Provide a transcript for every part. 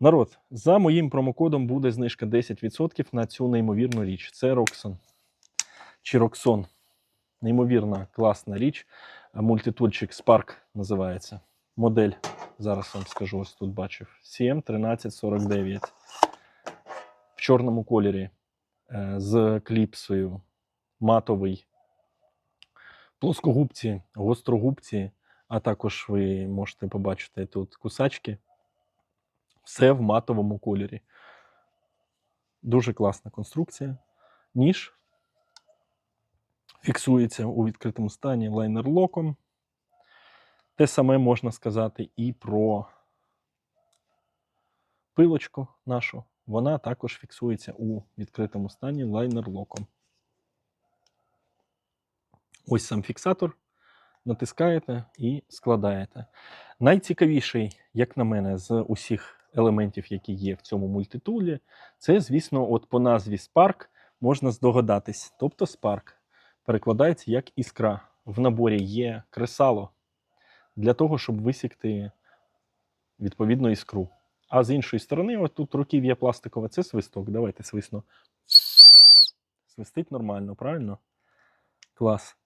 Народ, за моїм промокодом буде знижка 10% на цю неймовірну річ. Це Роксон. Чи Роксон. Неймовірна, класна річ. Мультитульчик Spark називається. Модель. Зараз вам скажу, ось тут бачив. CM1349. В чорному кольорі. е, З кліпсою. Матовий. Плоскогубці, гострогубці, а також ви можете побачити тут кусачки. Все в матовому кольорі. Дуже класна конструкція. Ніж фіксується у відкритому стані лайнер-локом. Те саме можна сказати і про пилочку нашу. Вона також фіксується у відкритому стані лайнер-локом. Ось сам фіксатор. Натискаєте і складаєте. Найцікавіший, як на мене, з усіх елементів, які є в цьому мультитулі, це, звісно, от по назві Spark можна здогадатись. Тобто Spark перекладається як іскра. В наборі є кресало для того, щоб висікти відповідну іскру. А з іншої сторони, от тут руків'я пластикове, це свисток. Давайте свисно. Свистить нормально, правильно? Клас.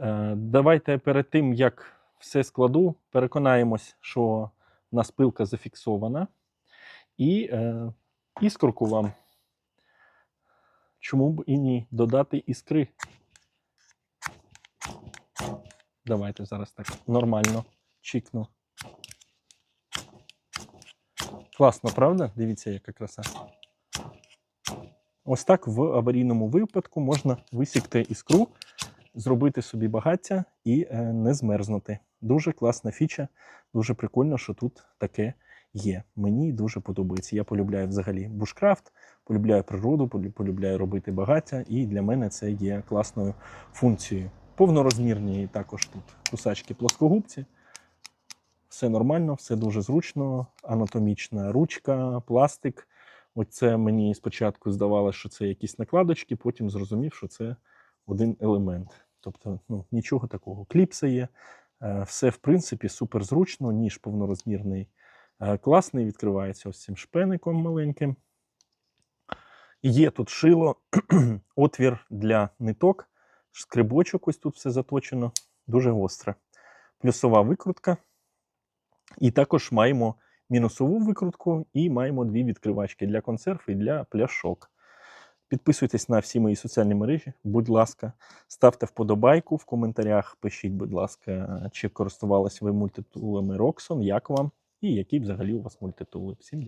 Е, Давайте перед тим, як все складу, переконаємось, що в нас пилка зафіксована. І е, іскорку вам. Чому б і ні додати іскри? Давайте зараз так нормально чікну. Класно, правда? Дивіться, яка краса. Ось так в аварійному випадку можна висікти іскру, зробити собі багаття і е, не змерзнути. Дуже класна фіча, дуже прикольно, що тут таке є. Мені дуже подобається. Я полюбляю взагалі бушкрафт, полюбляю природу, полюбляю робити багаття, і для мене це є класною функцією. Повнорозмірні також тут кусачки плоскогубці. Все нормально, все дуже зручно, анатомічна ручка, пластик. Оце мені спочатку здавалося, що це якісь накладочки, потім зрозумів, що це один елемент. Тобто, ну, нічого такого. Кліпси є, е, все в принципі супер зручно, ніж повнорозмірний, е, класний, відкривається ось цим шпеником маленьким. Є тут шило, отвір для ниток, скрибочок, ось тут все заточено, дуже гостре. Плюсова викрутка. І також маємо мінусову викрутку і маємо дві відкривачки для консерв і для пляшок. Підписуйтесь на всі мої соціальні мережі, будь ласка, ставте вподобайку в коментарях, пишіть, будь ласка, чи користувалися ви мультитулами Роксон, як вам, і які взагалі у вас мультитули. Всім